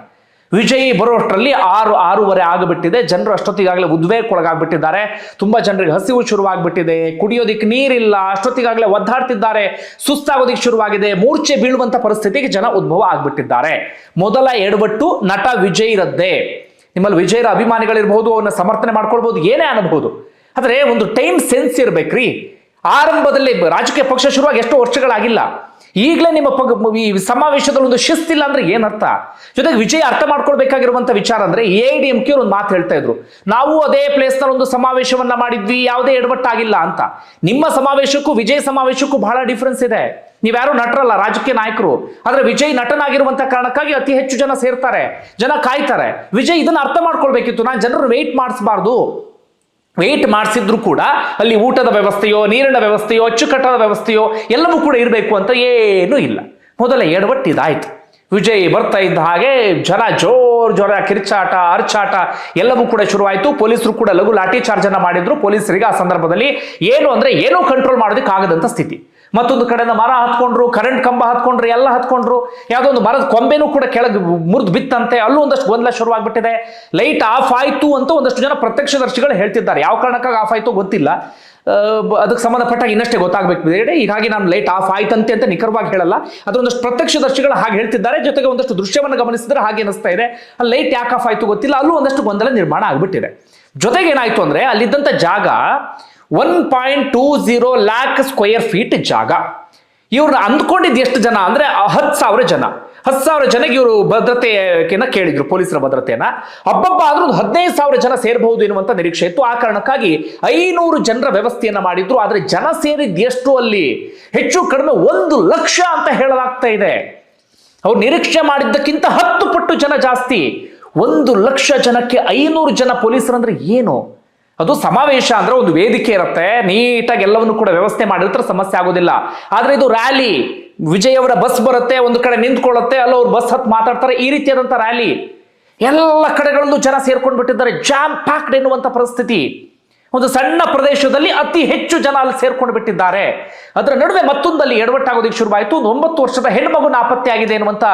ವಿಜಯ್ ಬರುವಷ್ಟರಲ್ಲಿ ಆರು, ಆರೂವರೆ ಆಗಿಬಿಟ್ಟಿದೆ. ಜನರು ಅಷ್ಟೊತ್ತಿಗಾಗಲೇ ಉದ್ವೇಗಕ್ಕೊಳಗಾಗ್ಬಿಟ್ಟಿದ್ದಾರೆ. ತುಂಬಾ ಜನರಿಗೆ ಹಸಿವು ಶುರುವಾಗ್ಬಿಟ್ಟಿದೆ. ಕುಡಿಯೋದಿಕ್ಕೆ ನೀರಿಲ್ಲ, ಅಷ್ಟೊತ್ತಿಗಾಗಲೇ ಒದ್ದಾಡ್ತಿದ್ದಾರೆ. ಸುಸ್ತಾಗೋದಿಕ್ಕೆ ಶುರುವಾಗಿದೆ. ಮೂರ್ಛೆ ಬೀಳುವಂತ ಪರಿಸ್ಥಿತಿಗೆ ಜನ ಉದ್ಭವ ಆಗ್ಬಿಟ್ಟಿದ್ದಾರೆ. ಮೊದಲ ಎಡವಟ್ಟು ನಟ ವಿಜಯ್ ರದ್ದೇ. ನಿಮ್ಮಲ್ಲಿ ವಿಜಯರ ಅಭಿಮಾನಿಗಳಿರ್ಬೋದು ಅವನ್ನ ಸಮರ್ಥನೆ ಮಾಡ್ಕೊಳ್ಬಹುದು, ಏನೇ ಅನ್ನಬಹುದು ಆದ್ರೆ ಒಂದು ಟೈಮ್ ಸೆನ್ಸ್ ಇರಬೇಕ್ರಿ. ಆರಂಭದಲ್ಲಿ ರಾಜಕೀಯ ಪಕ್ಷ ಶುರುವಾಗಿ ಎಷ್ಟೋ ವರ್ಷಗಳಾಗಿಲ್ಲ. ಈಗಲೇ ನಿಮ್ಮ ಪಗ್ ಈ ಸಮಾವೇಶದಲ್ಲಿ ಒಂದು ಶಿಸ್ತಿಲ್ಲ ಅಂದ್ರೆ ಏನರ್ಥ? ಜೊತೆಗೆ ವಿಜಯ್ ಅರ್ಥ ಮಾಡ್ಕೊಳ್ಬೇಕಾಗಿರುವಂತ ವಿಚಾರ ಅಂದ್ರೆ ಎ ಡಿ ಎಂ ಕೆ ಒಂದು ಮಾತು ಹೇಳ್ತಾ ಇದ್ರು. ನಾವು ಅದೇ ಪ್ಲೇಸ್ನಲ್ಲಿ ಒಂದು ಸಮಾವೇಶವನ್ನ ಮಾಡಿದ್ವಿ, ಯಾವುದೇ ಎಡವಟ್ಟಾಗಿಲ್ಲ ಅಂತ. ನಿಮ್ಮ ಸಮಾವೇಶಕ್ಕೂ ವಿಜಯ್ ಸಮಾವೇಶಕ್ಕೂ ಬಹಳ ಡಿಫ್ರೆನ್ಸ್ ಇದೆ. ನೀವ್ಯಾರು ನಟರಲ್ಲ, ರಾಜಕೀಯ ನಾಯಕರು. ಆದ್ರೆ ವಿಜಯ್ ನಟನಾಗಿರುವಂತ ಕಾರಣಕ್ಕಾಗಿ ಅತಿ ಹೆಚ್ಚು ಜನ ಸೇರ್ತಾರೆ, ಜನ ಕಾಯ್ತಾರೆ. ವಿಜಯ್ ಇದನ್ನ ಅರ್ಥ ಮಾಡ್ಕೊಳ್ಬೇಕಿತ್ತು. ನಾನು ಜನರು ವೆಯ್ಟ್ ಮಾಡಿಸಬಾರ್ದು. ವೆಯ್ಟ್ ಮಾಡಿಸಿದ್ರು ಕೂಡ ಅಲ್ಲಿ ಊಟದ ವ್ಯವಸ್ಥೆಯೋ, ನೀರಿನ ವ್ಯವಸ್ಥೆಯೋ, ಅಚ್ಚುಕಟ್ಟದ ವ್ಯವಸ್ಥೆಯೋ ಎಲ್ಲವೂ ಕೂಡ ಇರಬೇಕು ಅಂತ ಏನೂ ಇಲ್ಲ. ಮೊದಲ ಎಡವಟ್ಟು ಇದಾಯಿತು ವಿಜಯ್ ಬರ್ತಾ ಇದ್ದ ಹಾಗೆ ಜನ ಜೋರ್ ಜೋರ ಕಿರ್ಚಾಟ ಅರ್ಚಾಟ ಎಲ್ಲವೂ ಕೂಡ ಶುರುವಾಯಿತು. ಪೊಲೀಸರು ಕೂಡ ಲಘು ಲಾಠಿ ಚಾರ್ಜ್ ಅನ್ನ ಮಾಡಿದ್ರು. ಪೊಲೀಸರಿಗೆ ಆ ಸಂದರ್ಭದಲ್ಲಿ ಏನು ಅಂದ್ರೆ ಏನೂ ಕಂಟ್ರೋಲ್ ಮಾಡೋದಕ್ಕೆ ಆಗದಂತ ಸ್ಥಿತಿ. ಮತ್ತೊಂದು ಕಡೆಯಿಂದ ಮರ ಹತ್ಕೊಂಡ್ರು ಕರೆಂಟ್ ಕಂಬ ಹತ್ಕೊಂಡ್ರು, ಎಲ್ಲ ಹತ್ಕೊಂಡ್ರು. ಯಾವುದೋ ಒಂದು ಮರದ ಕೊಂಬೆನೂ ಕೂಡ ಕೆಳಗೆ ಮುರಿದು ಬಿತ್ತಂತೆ. ಅಲ್ಲೂ ಒಂದಷ್ಟು ಗೊಂದಲ ಶುರುವಾಗ್ಬಿಟ್ಟಿದೆ. ಲೈಟ್ ಆಫ್ ಆಯಿತು ಅಂತ ಒಂದಷ್ಟು ಜನ ಪ್ರತ್ಯಕ್ಷದರ್ಶಿಗಳು ಹೇಳ್ತಿದ್ದಾರೆ. ಯಾವ ಕಾರಣಕ್ಕಾಗಿ ಆಫ್ ಆಯ್ತು ಗೊತ್ತಿಲ್ಲ. ಅದಕ್ಕೆ ಸಂಬಂಧಪಟ್ಟ ಇನ್ನಷ್ಟೇ ಗೊತ್ತಾಗಬೇಕು ಹೀಗಾಗಿ ನಾನು ಲೈಟ್ ಆಫ್ ಆಯ್ತಂತೆ ಅಂತ ನಿಖರವಾಗಿ ಹೇಳಲ್ಲ. ಅದೊಂದಷ್ಟು ಪ್ರತ್ಯಕ್ಷದರ್ಶಿಗಳು ಹಾಗೆ ಹೇಳ್ತಿದ್ದಾರೆ. ಜೊತೆಗೆ ಒಂದಷ್ಟು ದೃಶ್ಯವನ್ನು ಗಮನಿಸಿದ್ರೆ ಹಾಗೆ ಅನಿಸ್ತಾ ಇದೆ. ಅಲ್ಲಿ ಲೈಟ್ ಯಾಕೆ ಆಫ್ ಆಯ್ತು ಗೊತ್ತಿಲ್ಲ. ಅಲ್ಲೂ ಒಂದಷ್ಟು ಗೊಂದಲ ನಿರ್ಮಾಣ ಆಗಿಬಿಟ್ಟಿದೆ. ಜೊತೆಗೆ ಏನಾಯ್ತು ಅಂದ್ರೆ ಅಲ್ಲಿದ್ದಂಥ ಜಾಗ one point two zero lakh square feet ಜಾಗ. ಇವ್ರನ್ನ ಅಂದ್ಕೊಂಡಿದ್ದು ಎಷ್ಟು ಜನ ಅಂದ್ರೆ ಹತ್ತು ಸಾವಿರ ಜನ. ಹತ್ತು ಸಾವಿರ ಜನಕ್ಕೆ ಇವರು ಭದ್ರತೆಯನ್ನ ಕೇಳಿದ್ರು, ಪೊಲೀಸರ ಭದ್ರತೆಯನ್ನ. ಹಬ್ಬಬ್ಬ ಆದ್ರೂ ಒಂದು ಹದಿನೈದು ಸಾವಿರ ಜನ ಸೇರಬಹುದು ಎನ್ನುವಂತ ನಿರೀಕ್ಷೆ ಇತ್ತು. ಆ ಕಾರಣಕ್ಕಾಗಿ ಐನೂರು ಜನರ ವ್ಯವಸ್ಥೆಯನ್ನ ಮಾಡಿದ್ರು. ಆದರೆ ಜನ ಸೇರಿದ್ದು ಎಷ್ಟು ಅಲ್ಲಿ ಹೆಚ್ಚು ಕಡಿಮೆ ಒಂದು ಲಕ್ಷ ಅಂತ ಹೇಳಲಾಗ್ತಾ ಇದೆ. ಅವ್ರು ನಿರೀಕ್ಷೆ ಮಾಡಿದ್ದಕ್ಕಿಂತ ಹತ್ತು ಪಟ್ಟು ಜನ ಜಾಸ್ತಿ. ಒಂದು ಲಕ್ಷ ಜನಕ್ಕೆ ಐನೂರು ಜನ ಪೊಲೀಸರಂದ್ರೆ ಏನು? ಅದು ಸಮಾವೇಶ ಅಂದ್ರೆ ಒಂದು ವೇದಿಕೆ ಇರುತ್ತೆ. ನೀಟಾಗಿ ಎಲ್ಲವನ್ನು ಕೂಡ ವ್ಯವಸ್ಥೆ ಮಾಡಿರ್ತಾರೆ, ಸಮಸ್ಯೆ ಆಗೋದಿಲ್ಲ. ಆದ್ರೆ ಇದು ರ್ಯಾಲಿ ವಿಜಯ್ ಅವರ ಬಸ್ ಬರುತ್ತೆ, ಒಂದು ಕಡೆ ನಿಂತ್ಕೊಳ್ಳುತ್ತೆ, ಅಲ್ಲ ಅವ್ರು ಬಸ್ ಹತ್ತು ಮಾತಾಡ್ತಾರೆ, ಈ ರೀತಿಯಾದಂಥ ರ್ಯಾಲಿ ಎಲ್ಲ ಕಡೆಗಳಲ್ಲೂ ಜನ ಸೇರ್ಕೊಂಡು ಬಿಟ್ಟಿದ್ದಾರೆ ಜಾಮ್ ಪ್ಯಾಕ್ಡ್ ಎನ್ನುವಂಥ ಪರಿಸ್ಥಿತಿ. ಒಂದು ಸಣ್ಣ ಪ್ರದೇಶದಲ್ಲಿ ಅತಿ ಹೆಚ್ಚು ಜನ ಅಲ್ಲಿ ಸೇರ್ಕೊಂಡು ಬಿಟ್ಟಿದ್ದಾರೆ. ಅದರ ನಡುವೆ ಮತ್ತೊಂದಲ್ಲಿ ಎಡವಟ್ಟಾಗೋದಕ್ಕೆ ಶುರುವಾಯಿತು. ಒಂದು ಒಂಬತ್ತು ವರ್ಷದ ಹೆಣ್ಮಗು ನಾಪತ್ತೆಯಾಗಿದೆ ಎನ್ನುವಂತ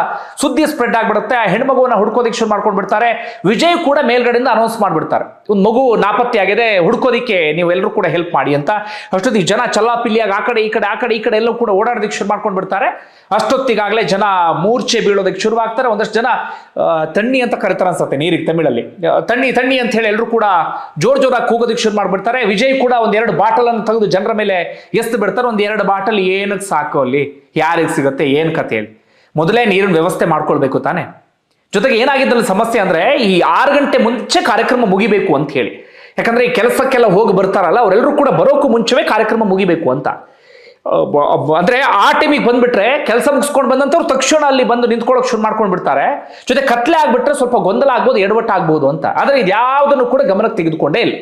ಸುದ್ದಿ ಸ್ಪ್ರೆಡ್ ಆಗಿಬಿಡುತ್ತೆ. ಆ ಹೆಣ್ಮಗುವನ್ನ ಹುಡ್ಕೋದಿಕ್ಕೆ ಶುರು ಮಾಡ್ಕೊಂಡು ಬಿಡ್ತಾರೆ. ವಿಜಯ್ ಕೂಡ ಮೇಲ್ಗಡೆಯಿಂದ ಅನೌನ್ಸ್ ಮಾಡಿಬಿಡ್ತಾರೆ. ಒಂದು ಮಗು ನಾಪತ್ತೆ ಆಗಿದೆ, ಹುಡ್ಕೋದಿಕ್ಕೆ ನೀವು ಎಲ್ಲರೂ ಕೂಡ ಹೆಲ್ಪ್ ಮಾಡಿ ಅಂತ. ಅಷ್ಟೊತ್ತಿಗೆ ಜನ ಚಲ್ಲಾಪಿಲ್ಲಿಯಾಗಿ ಆ ಕಡೆ, ಈ ಕಡೆ, ಆ ಕಡೆ, ಈ ಕಡೆ ಎಲ್ಲರೂ ಕೂಡ ಓಡಾಡೋದಕ್ಕೆ ಶುರು ಮಾಡ್ಕೊಂಡು ಬಿಡ್ತಾರೆ. ಅಷ್ಟೊತ್ತಿಗಾಗಲೇ ಜನ ಮೂರ್ಛೆ ಬೀಳೋದಕ್ಕೆ ಶುರುವಾಗ್ತಾರೆ. ಒಂದಷ್ಟು ಜನ ತಣ್ಣಿ ಅಂತ ಕರೀತಾರೆ ಅನ್ಸುತ್ತೆ ನೀರಿಗೆ, ತಮಿಳಲ್ಲಿ. ತಣ್ಣಿ ತಣ್ಣಿ ಅಂತ ಹೇಳಿ ಎಲ್ಲರೂ ಕೂಡ ಜೋರ್ ಜೋರಾಗಿ ಕೂಗೋದಕ್ಕೆ ಶುರು ಮಾಡ್ಬಿಡ್ತಾರೆ ವಿಜಯ್ ಕೂಡ ಒಂದ್ ಎರಡು ಬಾಟಲ್ ಅನ್ನು ತೆಗೆದು ಜನರ ಮೇಲೆ ಎಸ್ತು ಬಿಡ್ತಾರೆ. ಒಂದ್ ಎರಡು ಬಾಟಲ್ ಏನಕ್ಕೆ ಸಾಕು ಅಲ್ಲಿ? ಯಾರಿಗೆ ಸಿಗುತ್ತೆ? ಏನ್ ಕತೆ ಹೇಳಿ ಮೊದಲೇ ನೀರಿನ ವ್ಯವಸ್ಥೆ ಮಾಡ್ಕೊಳ್ಬೇಕು ತಾನೆ. ಜೊತೆಗೆ ಏನಾಗಿದ್ದಲ್ಲಿ ಸಮಸ್ಯೆ ಅಂದ್ರೆ ಈ ಆರು ಗಂಟೆ ಮುಂಚೆ ಕಾರ್ಯಕ್ರಮ ಮುಗಿಬೇಕು ಅಂತ ಹೇಳಿ. ಯಾಕಂದ್ರೆ ಈ ಕೆಲಸಕ್ಕೆಲ್ಲ ಹೋಗಿ ಬರ್ತಾರಲ್ಲ ಅವರೆಲ್ಲರೂ ಕೂಡ ಬರೋಕ್ಕೂ ಮುಂಚೆವೇ ಕಾರ್ಯಕ್ರಮ ಮುಗಿಬೇಕು ಅಂತ. ಅಂದ್ರೆ ಆ ಟೈಮಿಗೆ ಬಂದ್ಬಿಟ್ರೆ ಕೆಲಸ ಮುಗಿಸ್ಕೊಂಡು ಬಂದಂತವ್ರು ತಕ್ಷಣ ಅಲ್ಲಿ ಬಂದು ನಿಂತ್ಕೊಳ್ಳೋಕೆ ಶುರು ಮಾಡ್ಕೊಂಡು ಬಿಡ್ತಾರೆ. ಜೊತೆ ಕತ್ಲೆ ಆಗ್ಬಿಟ್ರೆ ಸ್ವಲ್ಪ ಗೊಂದಲ ಆಗ್ಬೋದು ಎಡವಟ್ಟು ಆಗ್ಬೋದು ಅಂತ. ಆದ್ರೆ ಇದ್ಯಾವುದನ್ನು ಕೂಡ ಗಮನಕ್ಕೆ ತೆಗೆದುಕೊಂಡೇ ಇಲ್ಲ.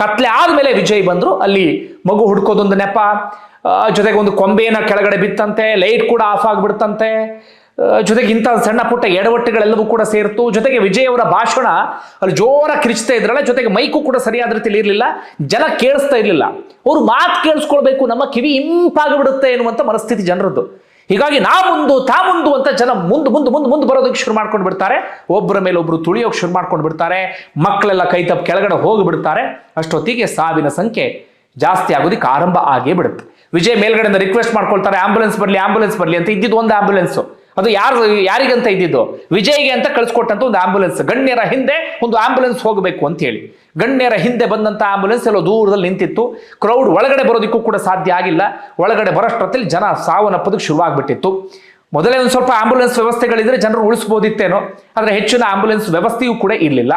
ಕತ್ಲೆ ಆದ್ಮೇಲೆ ವಿಜಯ್ ಬಂದ್ರು, ಅಲ್ಲಿ ಮಗು ಹುಡ್ಕೋದೊಂದು ನೆಪ ಜೊತೆಗೆ ಒಂದು ಕೊಂಬೆನ ಕೆಳಗಡೆ ಬಿತ್ತಂತೆ, ಲೈಟ್ ಕೂಡ ಆಫ್ ಆಗಿಬಿಡ್ತಂತೆ ಜೊತೆಗೆ ಇಂಥ ಸಣ್ಣ ಪುಟ್ಟ ಎಡವಟ್ಟುಗಳೆಲ್ಲವೂ ಕೂಡ ಸೇರ್ತು, ಜೊತೆಗೆ ವಿಜಯ್ ಅವರ ಭಾಷಣ ಅಲ್ಲಿ ಜೋರ ಕಿರಿಚ್ತಾ ಇದ್ರಲ್ಲ, ಜೊತೆಗೆ ಮೈಕು ಕೂಡ ಸರಿಯಾದ ರೀತಿಯಲ್ಲಿ ಇರಲಿಲ್ಲ, ಜನ ಕೇಳಿಸ್ತಾ ಇರಲಿಲ್ಲ. ಅವ್ರು ಮಾತು ಕೇಳಿಸ್ಕೊಳ್ಬೇಕು, ನಮ್ಮ ಕಿವಿ ಇಂಪಾಗಿಬಿಡುತ್ತೆ ಎನ್ನುವಂಥ ಮನಸ್ಥಿತಿ ಜನರದ್ದು. ಹೀಗಾಗಿ ನಾ ಮುಂದು, ತಾ ಮುಂದು ಅಂತ ಜನ ಮುಂದೆ ಮುಂದೆ ಮುಂದೆ ಮುಂದೆ ಬರೋದಕ್ಕೆ ಶುರು ಮಾಡ್ಕೊಂಡು ಬಿಡ್ತಾರೆ. ಒಬ್ಬರ ಮೇಲೆ ಒಬ್ರು ತುಳಿಯೋಕೆ ಶುರು ಮಾಡ್ಕೊಂಡು ಬಿಡ್ತಾರೆ. ಮಕ್ಕಳೆಲ್ಲ ಕೈ ತಪ್ಪು ಕೆಳಗಡೆ ಹೋಗಿಬಿಡ್ತಾರೆ ಅಷ್ಟೊತ್ತಿಗೆ ಸಾವಿನ ಸಂಖ್ಯೆ ಜಾಸ್ತಿ ಆಗೋದಕ್ಕೆ ಆರಂಭ ಆಗೇ ಬಿಡುತ್ತೆ. ವಿಜಯ್ ಮೇಲ್ಗಡೆಯಿಂದ ರಿಕ್ವೆಸ್ಟ್ ಮಾಡ್ಕೊಳ್ತಾರೆ ಆಂಬುಲೆನ್ಸ್ ಬರಲಿ ಆಂಬುಲೆನ್ಸ್ ಬರಲಿ ಅಂತ ಇದ್ದಿದ್ದು ಒಂದು ಆಂಬುಲೆನ್ಸ್ ಅದು ಯಾರು, ಯಾರಿಗಂತ ಇದ್ದಿದ್ದು? ವಿಜಯ್ಗೆ ಅಂತ ಕಳಿಸ್ಕೊಟ್ಟಂತ ಒಂದು ಆಂಬುಲೆನ್ಸ್ ಗಣ್ಯರ ಹಿಂದೆ ಒಂದು ಆಂಬುಲೆನ್ಸ್ ಹೋಗಬೇಕು ಅಂತ ಹೇಳಿ. ಗಣ್ಯರ ಹಿಂದೆ ಬಂದಂಥ ಆಂಬುಲೆನ್ಸ್ ಎಲ್ಲೋ ದೂರದಲ್ಲಿ ನಿಂತಿತ್ತು. ಕ್ರೌಡ್ ಒಳಗಡೆ ಬರೋದಕ್ಕೂ ಕೂಡ ಸಾಧ್ಯ ಆಗಿಲ್ಲ. ಒಳಗಡೆ ಬರೋಷ್ಟೊತ್ತಲ್ಲಿ ಜನ ಸಾವನ್ನಪ್ಪೋದಕ್ಕೆ ಶುರುವಾಗ್ಬಿಟ್ಟಿತ್ತು. ಮೊದಲೇ ಒಂದು ಸ್ವಲ್ಪ ಆಂಬುಲೆನ್ಸ್ ವ್ಯವಸ್ಥೆಗಳಿದ್ರೆ ಜನರು ಉಳಿಸ್ಬೋದಿತ್ತೇನೋ, ಆದರೆ ಹೆಚ್ಚಿನ ಆಂಬ್ಯುಲೆನ್ಸ್ ವ್ಯವಸ್ಥೆಯೂ ಕೂಡ ಇರಲಿಲ್ಲ.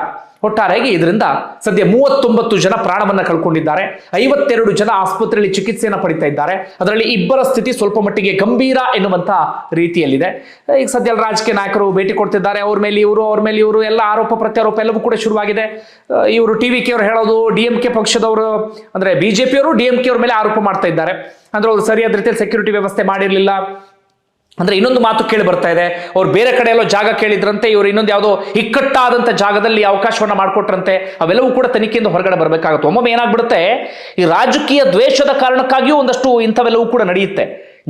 ಒಟ್ಟಾರೆಯಾಗಿ ಇದರಿಂದ ಸದ್ಯ ಮೂವತ್ತೊಂಬತ್ತು ಜನ ಪ್ರಾಣವನ್ನು ಕಳ್ಕೊಂಡಿದ್ದಾರೆ. ಐವತ್ತೆರಡು ಜನ ಆಸ್ಪತ್ರೆಯಲ್ಲಿ ಚಿಕಿತ್ಸೆಯನ್ನು ಪಡಿತಾ ಇದ್ದಾರೆ. ಅದರಲ್ಲಿ ಇಬ್ಬರ ಸ್ಥಿತಿ ಸ್ವಲ್ಪ ಮಟ್ಟಿಗೆ ಗಂಭೀರ ಎನ್ನುವಂಥ ರೀತಿಯಲ್ಲಿದೆ. ಈಗ ಸದ್ಯ ರಾಜಕೀಯ ನಾಯಕರು ಭೇಟಿ ಕೊಡ್ತಿದ್ದಾರೆ. ಅವ್ರ ಮೇಲೆ ಇವರು, ಅವ್ರ ಮೇಲೆ ಇವರು, ಎಲ್ಲ ಆರೋಪ ಪ್ರತ್ಯಾರೋಪ ಎಲ್ಲವೂ ಕೂಡ ಶುರುವಾಗಿದೆ. ಇವರು ಟಿ ವಿ ಕೆ ಅವರು ಹೇಳೋದು ಡಿ ಎಂ ಕೆ ಪಕ್ಷದವರು, ಅಂದ್ರೆ ಬಿಜೆಪಿಯವರು ಡಿ ಎಂ ಕೆ ಅವ್ರ ಮೇಲೆ ಆರೋಪ ಮಾಡ್ತಾ ಇದ್ದಾರೆ. ಅಂದ್ರೆ ಅವರು ಸರಿಯಾದ ರೀತಿಯಲ್ಲಿ ಸೆಕ್ಯೂರಿಟಿ ವ್ಯವಸ್ಥೆ ಮಾಡಿರಲಿಲ್ಲ. ಅಂದ್ರೆ ಇನ್ನೊಂದು ಮಾತು ಕೇಳಿ ಬರ್ತಾ ಇದೆ. ಅವ್ರು ಬೇರೆ ಕಡೆ ಎಲ್ಲೋ ಜಾಗ ಕೇಳಿದ್ರಂತೆ, ಇವರು ಇನ್ನೊಂದು ಯಾವುದೋ ಇಕ್ಕಟ್ಟಾದಂಥ ಜಾಗದಲ್ಲಿ ಅವಕಾಶವನ್ನು ಮಾಡಿಕೊಟ್ರಂತೆ, ಅವೆಲ್ಲವೂ ಕೂಡ ತನಿಖೆಯಿಂದ ಹೊರಗಡೆ ಬರಬೇಕಾಗುತ್ತೆ. ಒಮ್ಮೊಮ್ಮೆ ಏನಾಗ್ಬಿಡುತ್ತೆ, ಈ ರಾಜಕೀಯ ದ್ವೇಷದ ಕಾರಣಕ್ಕಾಗಿಯೂ ಒಂದಷ್ಟು ಇಂಥವೆಲ್ಲವೂ ಕೂಡ ನಡೆಯುತ್ತೆ.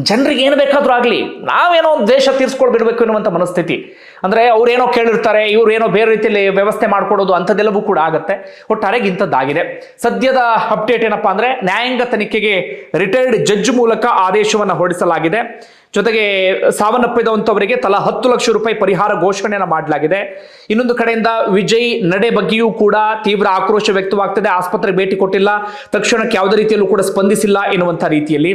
ಜನರಿಗೆ ಏನು ಬೇಕಾದರೂ ಆಗಲಿ, ನಾವೇನೋ ಒಂದು ದ್ವೇಷ ತೀರ್ಸ್ಕೊಳ್ಬಿಡ್ಬೇಕು ಎನ್ನುವಂಥ ಮನಸ್ಥಿತಿ. ಅಂದರೆ ಅವ್ರೇನೋ ಕೇಳಿರ್ತಾರೆ, ಇವ್ರು ಏನೋ ಬೇರೆ ರೀತಿಯಲ್ಲಿ ವ್ಯವಸ್ಥೆ ಮಾಡಿಕೊಡೋದು ಅಂಥದ್ದೆಲ್ಲವೂ ಕೂಡ ಆಗುತ್ತೆ. ಒಟ್ಟಾರೆಗೆ ಇಂಥದ್ದಾಗಿದೆ. ಸದ್ಯದ ಅಪ್ಡೇಟ್ ಏನಪ್ಪಾ ಅಂದರೆ, ನ್ಯಾಯಾಂಗ ತನಿಖೆಗೆ ರಿಟೈರ್ಡ್ ಜಡ್ಜ್ ಮೂಲಕ ಆದೇಶವನ್ನು ಹೊರಡಿಸಲಾಗಿದೆ. ಜೊತೆಗೆ ಸಾವನ್ನಪ್ಪಿದಂಥವರಿಗೆ ತಲಾ ಹತ್ತು ಲಕ್ಷ ರೂಪಾಯಿ ಪರಿಹಾರ ಘೋಷಣೆಯನ್ನು ಮಾಡಲಾಗಿದೆ. ಇನ್ನೊಂದು ಕಡೆಯಿಂದ ವಿಜಯ್ ನಡೆ ಬಗ್ಗೆಯೂ ಕೂಡ ತೀವ್ರ ಆಕ್ರೋಶ ವ್ಯಕ್ತವಾಗ್ತದೆ. ಆಸ್ಪತ್ರೆಗೆ ಭೇಟಿ ಕೊಟ್ಟಿಲ್ಲ. ತಕ್ಷಣಕ್ಕೆ ಯಾವುದೇ ರೀತಿಯಲ್ಲೂ ಕೂಡ ಸ್ಪಂದಿಸಿಲ್ಲ ಎನ್ನುವಂಥ ರೀತಿಯಲ್ಲಿ.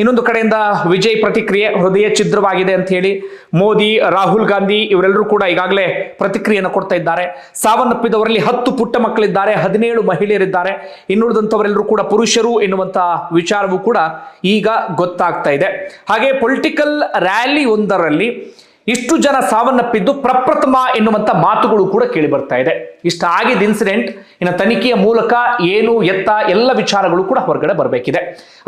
ಇನ್ನೊಂದು ಕಡೆಯಿಂದ ವಿಜಯ್ ಪ್ರತಿಕ್ರಿಯೆ ಹೃದಯ ಛಿದ್ರವಾಗಿದೆ ಅಂತ ಹೇಳಿ ಮೋದಿ, ರಾಹುಲ್ ಗಾಂಧಿ ಇವರೆಲ್ಲರೂ ಕೂಡ ಈಗಾಗಲೇ ಪ್ರತಿಕ್ರಿಯೆಯನ್ನು ಕೊಡ್ತಾ ಇದ್ದಾರೆ. ಸಾವನ್ನಪ್ಪಿದವರಲ್ಲಿ ಹತ್ತು ಪುಟ್ಟ ಮಕ್ಕಳಿದ್ದಾರೆ, ಹದಿನೇಳು ಮಹಿಳೆಯರಿದ್ದಾರೆ. ಇನ್ನುಳಿದಂಥವರೆಲ್ಲರೂ ಕೂಡ ಪುರುಷರು ಎನ್ನುವಂಥ ವಿಚಾರವೂ ಕೂಡ ಈಗ ಗೊತ್ತಾಗ್ತಾ ಇದೆ. ಹಾಗೆ ಪೊಲಿಟಿಕಲ್ ರ್ಯಾಲಿ ಒಂದರಲ್ಲಿ ಇಷ್ಟು ಜನ ಸಾವನ್ನಪ್ಪಿದ್ದು ಪ್ರಪ್ರಥಮ ಎನ್ನುವಂಥ ಮಾತುಗಳು ಕೂಡ ಕೇಳಿ ಬರ್ತಾ ಇದೆ. ಇಷ್ಟ ಆಗಿದ್ದ ಇನ್ಸಿಡೆಂಟ್ ಇನ್ನು ತನಿಖೆಯ ಮೂಲಕ ಏನು ಎತ್ತ ಎಲ್ಲ ವಿಚಾರಗಳು ಕೂಡ ಹೊರಗಡೆ ಬರಬೇಕಿದೆ.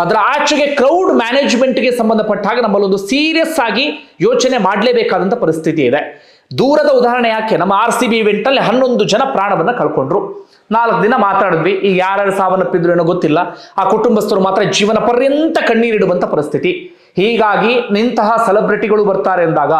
ಅದರ ಆಚೆಗೆ ಕ್ರೌಡ್ ಮ್ಯಾನೇಜ್ಮೆಂಟ್ಗೆ ಸಂಬಂಧಪಟ್ಟ ಹಾಗೆ ನಮ್ಮಲ್ಲೊಂದು ಸೀರಿಯಸ್ ಆಗಿ ಯೋಚನೆ ಮಾಡಲೇಬೇಕಾದಂಥ ಪರಿಸ್ಥಿತಿ ಇದೆ. ದೂರದ ಉದಾಹರಣೆ ಯಾಕೆ? ನಮ್ಮ ಆರ್ ಸಿ ಬಿ ಇವೆಂಟ್ ಅಲ್ಲಿ ಹನ್ನೊಂದು ಜನ ಪ್ರಾಣವನ್ನ ಕಳ್ಕೊಂಡ್ರು. ನಾಲ್ಕು ದಿನ ಮಾತಾಡಿದ್ವಿ ಈಗ ಯಾರ್ಯಾರು ಸಾವನ್ನಪ್ಪಿದ್ರು ಏನೋ ಗೊತ್ತಿಲ್ಲ. ಆ ಕುಟುಂಬಸ್ಥರು ಮಾತ್ರ ಜೀವನ ಪರ್ಯಂತ ಕಣ್ಣೀರಿಡುವಂಥ ಪರಿಸ್ಥಿತಿ. ಹೀಗಾಗಿ ಇಂತಹ ಸೆಲೆಬ್ರಿಟಿಗಳು ಬರ್ತಾರೆ ಅಂದಾಗ,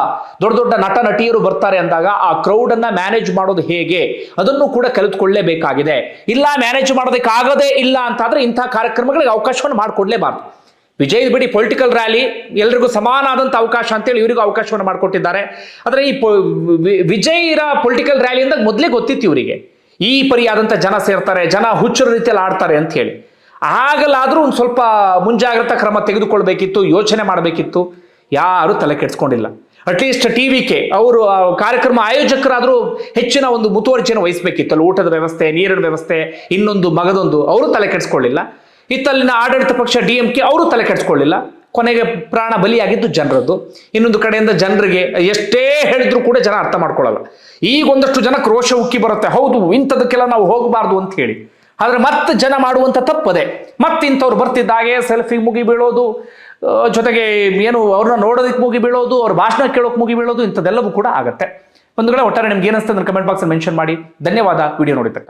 ದೊಡ್ಡ ದೊಡ್ಡ ನಟ ನಟಿಯರು ಬರ್ತಾರೆ ಅಂದಾಗ ಆ ಕ್ರೌಡ್ ಅನ್ನ ಮ್ಯಾನೇಜ್ ಮಾಡೋದು ಹೇಗೆ? ಅದನ್ನು ಕೂಡ ಕಲಿತುಕೊಳ್ಳೇಬೇಕಾಗಿದೆ. ಇಲ್ಲ ಮ್ಯಾನೇಜ್ ಮಾಡೋದಕ್ಕಾಗದೇ ಇಲ್ಲ ಅಂತಾದ್ರೆ ಇಂತಹ ಕಾರ್ಯಕ್ರಮಗಳಿಗೆ ಅವಕಾಶವನ್ನು ಮಾಡಿಕೊಡ್ಲೇಬಾರ್ದು. ವಿಜಯ್ ಬಿಡಿ ಪೊಲಿಟಿಕಲ್ ರ್ಯಾಲಿ ಎಲ್ರಿಗೂ ಸಮಾನಾದಂಥ ಅವಕಾಶ ಅಂತೇಳಿ ಇವರಿಗೂ ಅವಕಾಶವನ್ನು ಮಾಡಿಕೊಟ್ಟಿದ್ದಾರೆ. ಆದರೆ ಈ ಪೊ- ವಿ- ವಿಜಯ್ರ ಪೊಲಿಟಿಕಲ್ ರ್ಯಾಲಿ ಅಂದಾಗ ಮೊದಲೇ ಗೊತ್ತಿತ್ತು ಇವರಿಗೆ. ಈ ಪರಿಯಾದಂಥ ಜನ ಸೇರ್ತಾರೆ, ಜನ ಹುಚ್ಚರ ರೀತಿಯಲ್ಲಿ ಆಡ್ತಾರೆ ಅಂತ ಹೇಳಿ ಆಗಲಾದರೂ ಒಂದು ಸ್ವಲ್ಪ ಮುಂಜಾಗ್ರತಾ ಕ್ರಮ ತೆಗೆದುಕೊಳ್ಬೇಕಿತ್ತು, ಯೋಚನೆ ಮಾಡಬೇಕಿತ್ತು. ಯಾರೂ ತಲೆ ಕೆಡಿಸ್ಕೊಂಡಿಲ್ಲ. At least T V K ಅವರು ಕಾರ್ಯಕ್ರಮ ಆಯೋಜಕರಾದರೂ ಹೆಚ್ಚಿನ ಒಂದು ಮುತುವರ್ಜಿಯನ್ನು ವಹಿಸಬೇಕಿತ್ತು ಊಟದ ವ್ಯವಸ್ಥೆ, ನೀರಿನ ವ್ಯವಸ್ಥೆ, ಇನ್ನೊಂದು ಮಗದೊಂದು, ಅವರು ತಲೆ ಕೆಡಿಸ್ಕೊಳ್ಳಿಲ್ಲ. ಇತ್ತಲ್ಲಿನ ಆಡಳಿತ ಪಕ್ಷ ಡಿ ಎಂ ಕೆ ಅವರು ತಲೆ ಕೆಡಿಸ್ಕೊಳ್ಳಿಲ್ಲ. ಕೊನೆಗೆ ಪ್ರಾಣ ಬಲಿಯಾಗಿದ್ದು ಜನರದ್ದು. ಇನ್ನೊಂದು ಕಡೆಯಿಂದ ಜನರಿಗೆ ಎಷ್ಟೇ ಹೇಳಿದ್ರು ಕೂಡ ಜನ ಅರ್ಥ ಮಾಡ್ಕೊಳ್ಳಲ್ಲ. ಈಗ ಒಂದಷ್ಟು ಜನಕ್ಕೆ ರೋಷ ಉಕ್ಕಿ ಬರುತ್ತೆ. ಹೌದು, ಇಂಥದಕ್ಕೆಲ್ಲ ನಾವು ಹೋಗಬಾರ್ದು ಅಂತ ಹೇಳಿ. ಆದ್ರೆ ಮತ್ತೆ ಜನ ಮಾಡುವಂತ ತಪ್ಪದೆ ಮತ್ತೆ ಇಂಥವ್ರು ಬರ್ತಿದ್ದಾಗೆ ಸೆಲ್ಫಿ ಮುಗಿ ಬೀಳೋದು ಜೊತೆಗೆ ಏನು ಅವ್ರನ್ನ ನೋಡೋದಕ್ಕೆ ಮುಗಿ ಬೀಳೋದು, ಅವ್ರ ಭಾಷಣ ಕೇಳೋಕೆ ಮುಗಿ ಬೀಳೋದು ಇಂಥದ್ದೆಲ್ಲವೂ ಕೂಡ ಆಗತ್ತೆ. ಒಂದು ಕಡೆ ಒಟ್ಟಾರೆ ನಿಮ್ಗೆ ಏನಿಸ್ತದೆ ಕಮೆಂಟ್ ಬಾಕ್ಸ್ ಮೆನ್ಷನ್ ಮಾಡಿ. ಧನ್ಯವಾದ. ವಿಡಿಯೋ ನೋಡಿದ್ದಕ್ಕೆ.